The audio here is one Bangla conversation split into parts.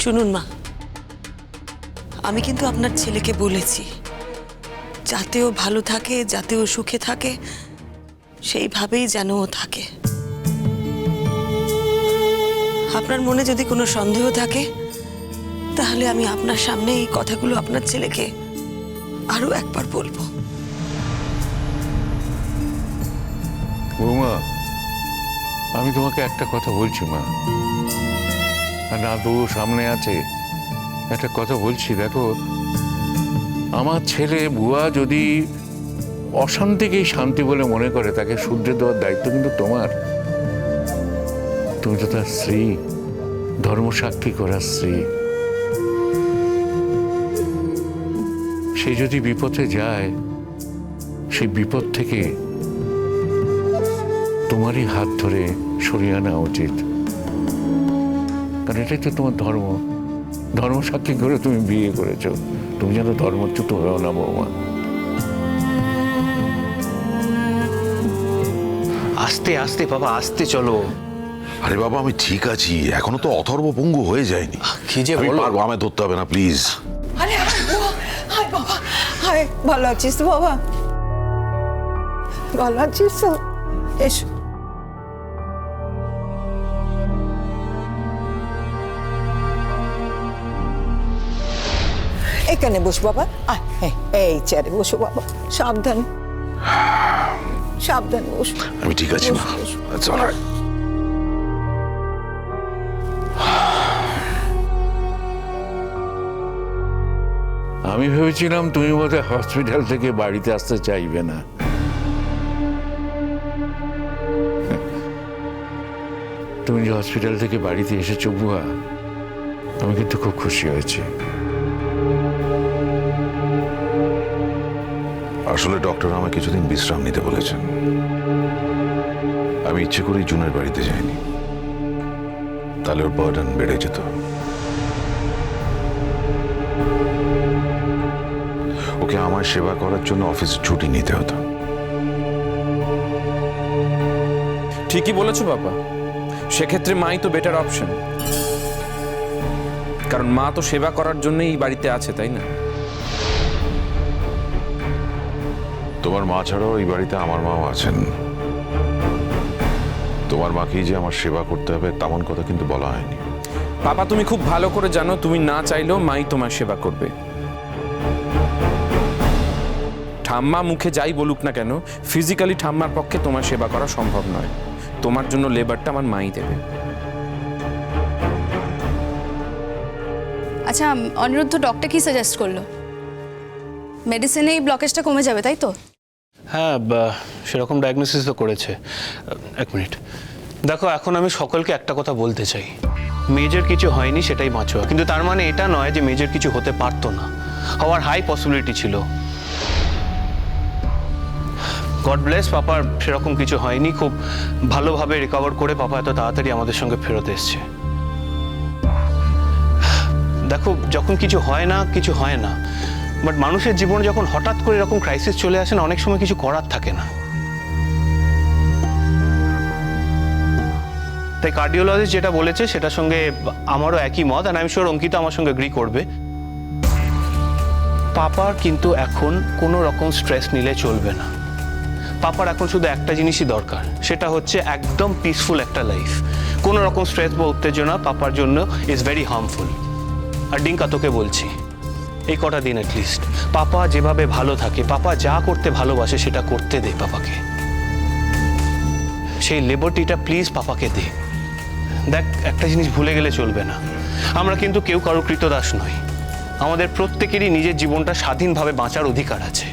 শুনুন মা, আমি কিন্তু আপনার ছেলেকে বলেছি, যাতে ও ভালো থাকে, যাতে ও সুখে থাকে, সেইভাবেই যেন ও থাকে। আপনার মনে যদি কোনো সন্দেহ থাকে, তাহলে আমি আপনার সামনে এই কথাগুলো আপনার ছেলেকে আরও একবার বলব। আমি তোমাকে একটা কথা বলছি মা। আর না তো সামনে আছে। একটা কথা বলছি, দেখো। আমার ছেলে বুয়া যদি অশান্তিকেই শান্তি বলে মনে করে, তাকে শুদ্ধে দেওয়ার দায়িত্ব কিন্তু তোমার। তুমি তো তার স্ত্রী, ধর্মসাক্ষী করার স্ত্রী। সে যদি বিপথে যায় সেই বিপদ থেকে তোমারই হাত ধরে সরিয়ে আনা উচিত। কারণ এটাই তো তোমার ধর্ম। ধর্ম সাক্ষী করে তুমি বিয়ে করেছ। তুমি যেন ধর্মচ্যুত হয়েও না বৌমা। আস্তে আস্তে বাবা আস্তে চলো। আরে বাবা আমি ঠিক আছি। এখনও তো অথর্ব পঙ্গু হয়ে যায়নি। কি যে আমি বলো। পারব আমায় ধরতে হবে না প্লিজ আরে আরে বাবা, হায় বাবা হায় ভালো আছিস তো বাবা? ভালো আছিস তো? এসো। এখানে বস বাবা। আয়, এই, চেয়ারে বসো বাবা। সাবধান। সাবধান বসো। আমি ঠিক আছি মা। বসো, বসো। That's all right. আমি ভেবেছিলাম তুমি বোধহয় হসপিটাল থেকে বাড়িতে আসতে চাইবে না। তুমি যে হসপিটাল থেকে বাড়িতে এসেছ বুয়া আমি কিন্তু খুব খুশি হয়েছি। আসলে ডক্টর আমায় কিছুদিন বিশ্রাম নিতে বলেছেন। আমি ইচ্ছে করেই জুনের বাড়িতে যাইনি। তাহলে ওর বার্ডেন বেড়ে যেত। ওকে আমার সেবা করার জন্য অফিসে ছুটি নিতে হতো। ঠিকই বলেছ বাবা। সেক্ষেত্রে মাই তো বেটার অপশন কারণ মা তো সেবা করার জন্যই বাড়িতে আছে, তাই না? তোমার মা ছাড়াও এই বাড়িতে আমার মাও আছেন। তোমার মাকেই যে আমার সেবা করতে হবে তেমন কথা কিন্তু বলা হয়নি। বাবা তুমি খুব ভালো করে জানো তুমি না চাইলেও মাই তোমার সেবা করবে। ঠাম্মা মুখে যাই বলুক না কেন ফিজিক্যালি ঠাম্মার পক্ষে তোমার সেবা করা সম্ভব নয়। তোমার জন্য লেবারটা আমার মাই দেবে। আচ্ছা অনিরুদ্ধ ডক্টর কি সাজেস্ট করল? মেডিসিনে এই ব্লকেজটা কমে যাবে তাই তো? হ্যাঁ সেরকম ডায়াগনোসিস তো করেছে। এক মিনিট। দেখো, এখন আমি সকলকে একটা কথা বলতে চাই। মেজর কিছু হয়নি, সেটাই বাঁচোয়া কিন্তু তার মানে এটা নয় যে মেজর কিছু হতে পারতো না। হওয়ার হাই পসিবিলিটি ছিল। গড ব্লেস পাপার সেরকম কিছু হয়নি। খুব ভালোভাবে রিকভার করে পাপা এত তাড়াতাড়ি আমাদের সঙ্গে ফেরত এসছে। দেখো, যখন কিছু হয় না, কিছু হয় না। বাট মানুষের জীবনে যখন হঠাৎ করে এরকম ক্রাইসিস চলে আসে না, অনেক সময় কিছু করার থাকে না। তাই কার্ডিওলজিস্ট যেটা বলেছে, সেটার সঙ্গে আমারও একই মত and I am sure Ankita আমার সঙ্গে এগ্রি করবে। পাপার কিন্তু এখন কোনো রকম স্ট্রেস নিলে চলবে না। পাপার এখন শুধু একটা জিনিসই দরকার, সেটা হচ্ছে একদম পিসফুল একটা লাইফ কোনো রকম স্ট্রেস বা উত্তেজনা পাপার জন্য ইজ ভেরি হার্মফুল আর ডিঙ্কা তোকে বলছি। এই কটা দিন লিস্ট পাপা যেভাবে ভালো থাকে, পাপা যা করতে ভালোবাসে সেটা করতে দে পাপাকে। সেই লেবরটিটা প্লিজ পাপাকে দে। দেখ, একটা জিনিস ভুলে গেলে চলবে না। আমরা কিন্তু কেউ কারও কৃতদাস নই। আমাদের প্রত্যেকেরই নিজের জীবনটা স্বাধীনভাবে বাঁচার অধিকার আছে।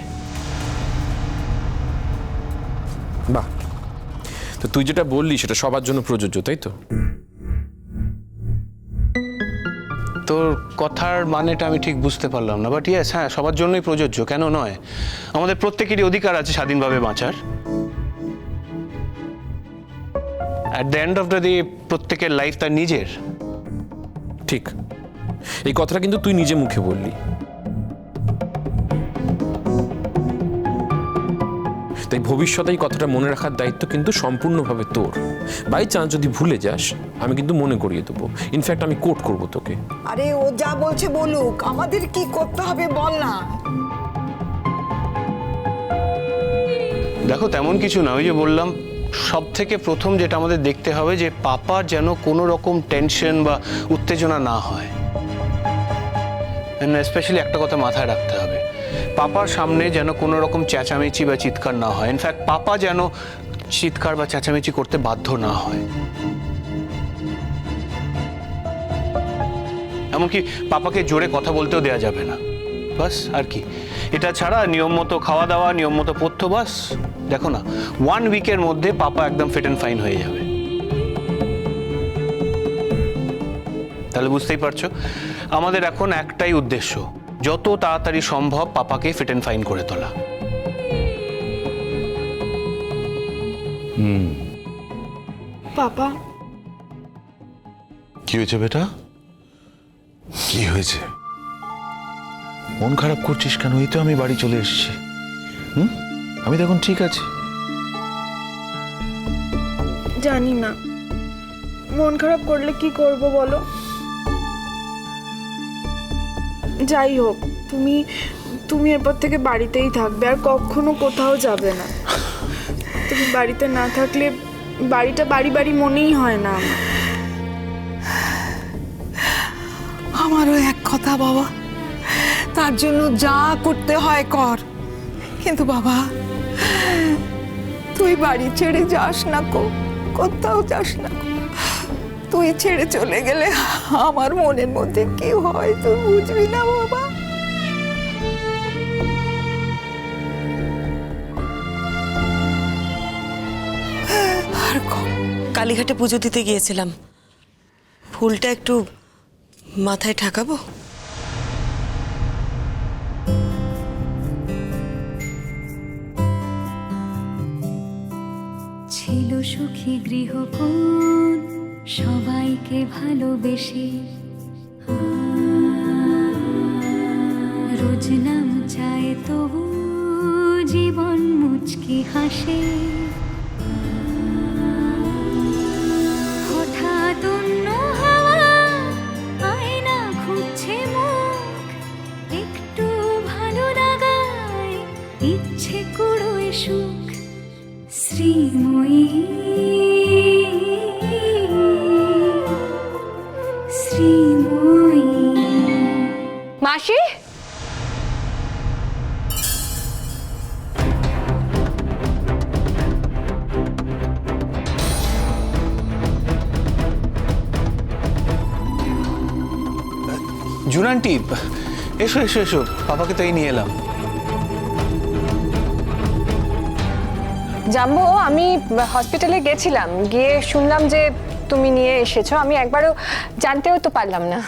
বাহ। তো তুই যেটা বললি, সেটা সবার জন্য প্রযোজ্য, তাই তো? তোর কথার মানেটা আমি ঠিক বুঝতে পারলাম না বাট ইয়েস হ্যাঁ সবার জন্যই প্রযোজ্য, কেন নয়? আমাদের প্রত্যেকেরই অধিকার আছে স্বাধীনভাবে বাঁচার। At the end of the day প্রত্যেকের লাইফ তার নিজের। ঠিক। এই কথাটা কিন্তু তুই নিজে মুখে বললি। তাই ভবিষ্যতে এই কথাটা মনে রাখার দায়িত্ব কিন্তু সম্পূর্ণভাবে তোর। বাই চান্স যদি ভুলে যাস আমি কিন্তু মনে করিয়ে দেবো। ইনফ্যাক্ট আমি কোট করব তোকে। আরে ও যা বলছে বলুক। আমাদের কি করতে হবে বল না। দেখো তেমন কিছু না। ওই যে বললাম সব থেকে প্রথম যেটা আমাদের দেখতে হবে যে পাপার যেন কোনো রকম টেনশন বা উত্তেজনা না হয়। স্পেশালি একটা কথা মাথায় রাখতে হবে। পাপার সামনে যেন কোনো রকম চেঁচামেচি বা চিৎকার না হয়। ইনফ্যাক্ট পাপা যেন চিৎকার বা চেঁচামেচি করতে বাধ্য না হয়। এমনকি পাপাকে জোরে কথা বলতেও দেওয়া যাবে না। বাস, আর কি। এটা ছাড়া নিয়ম মতো খাওয়া দাওয়া নিয়ম মতো পথ্য, বাস। দেখো না ওয়ান উইকের মধ্যে পাপা একদম ফিট অ্যান্ড ফাইন হয়ে যাবে। তাহলে বুঝতেই পারছ, আমাদের এখন একটাই উদ্দেশ্য। যত তাড়াতাড়ি সম্ভব পাপাকে ফিট অ্যান্ড ফাইন করে তোলা। পাপা। কি হয়েছে বেটা? কি হয়েছে? মন খারাপ করছিস কেন? এই তো আমি বাড়ি চলে এসেছি। হুম? আমি তো এখন ঠিক আছি। জানি না। মন খারাপ করলে কি করব বলো? যাই হোক, তুমি তুমি এরপর থেকে বাড়িতেই থাকবে আর কখনো কোথাও যাবে না। তুমি বাড়িতে না থাকলে বাড়িটা বাড়ি বাড়ি মনেই হয় না আমার। আমারও এক কথা বাবা, তার জন্য যা করতে হয় কর। কিন্তু বাবা, তুই বাড়ি ছেড়ে যাস না কো, কোথাও যাস না কো। তুই ছেড়ে চলে গেলে আমার মনের মধ্যে কি হয় তুই বুঝবি না বাবা? আর কালীঘাটে পুজো দিতে গিয়েছিলাম। ফুলটা একটু মাথায় ঠাকাবো? ছিল সুখী গৃহকোণ সবাইকে ভালোবেসে। রোজ নাম চায় তবু জীবন মুচকি হাসে। মাসি? জুনান্টি এসো এসো এসো পাপাকে তো এই নিয়ে এলাম। জাম্বো আমি হসপিটালে গেছিলাম গিয়ে শুনলাম যে তুমি নিয়ে এসেছ আমি একবারও জানতেও তো পারলাম না।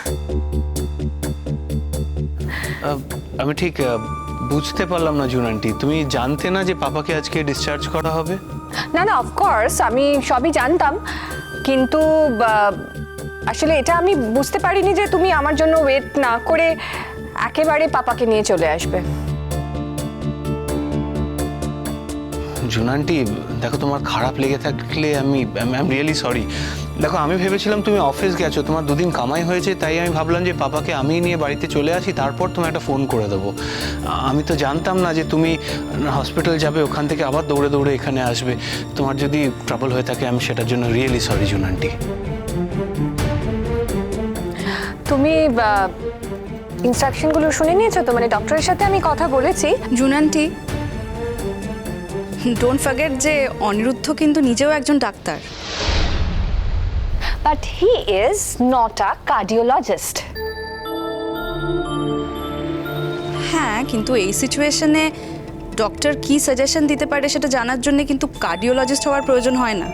আমি ঠিক বুঝতে পারলাম না জুনান্টি তুমি জানতে না যে পাপাকে আজকে ডিসচার্জ করা হবে? না না অফকোর্স আমি সবই জানতাম কিন্তু আসলে এটা আমি বুঝতে পারিনি যে তুমি আমার জন্য ওয়েট না করে একেবারে পাপাকে নিয়ে চলে আসবে। জুনান্টি দেখো তোমার খারাপ লেগে থাকলে আমি আই এম রিয়েলি সরি দেখো আমি ভেবেছিলাম তুমি অফিস গেছো তোমার দুদিন কামাই হয়েছে তাই আমি ভাবলাম যে পাপাকে আমি নিয়ে বাড়িতে চলে আসি তারপর তোমায় একটা ফোন করে দেবো। আমি তো জানতাম না যে তুমি হসপিটাল যাবে ওখান থেকে আবার দৌড়ে দৌড়ে এখানে আসবে। তোমার যদি ট্রাবল হয়ে থাকে আমি সেটার জন্য রিয়েলি সরি জুনান্টি তুমি ইনস্ট্রাকশনগুলো শুনে নিয়েছো তো? মানে ডক্টরের সাথে আমি কথা বলেছি। জুন জুনান্টি ডোন্ট ফারগেট যে অনিরুদ্ধ কিন্তু নিজেও একজন doctor. But he is not a cardiologist হ্যাঁ কিন্তু এই সিচুয়েশনে ডক্টর কি সাজেশন দিতে পারে সেটা জানার জন্য কিন্তু কার্ডিওলজিস্ট হওয়ার প্রয়োজন হয় না।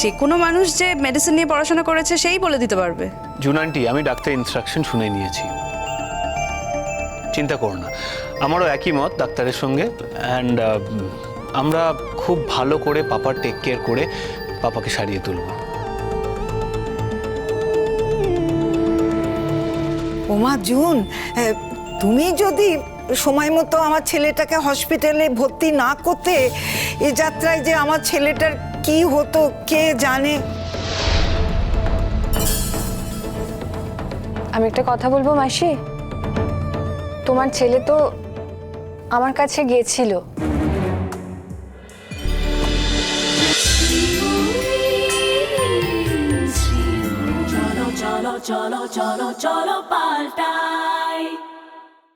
যে কোনো মানুষ যে মেডিসিন নিয়ে পড়াশোনা করেছে সেই বলে দিতে পারবে। জুনান্টি আমি ডাক্তার ইনস্ট্রাকশন শুনে নিয়েছি। চিন্তা করো না। আমারও একই মত ডাক্তারের সঙ্গে। অ্যান্ড আমরা খুব ভালো করে পাপার টেক কেয়ার করে পাপাকে সারিয়ে তুলব। ওমা, জুন তুমি যদি সময় মতো আমার ছেলেটাকে হসপিটালে ভর্তি না করতে, এ যাত্রায় যে আমার ছেলেটার কি হতো, কে জানে? আমি একটা কথা বলব, মাসি? তোমার ছেলে তো আমার কাছে গিয়েছিল চলো চলো চলো পাল্টাই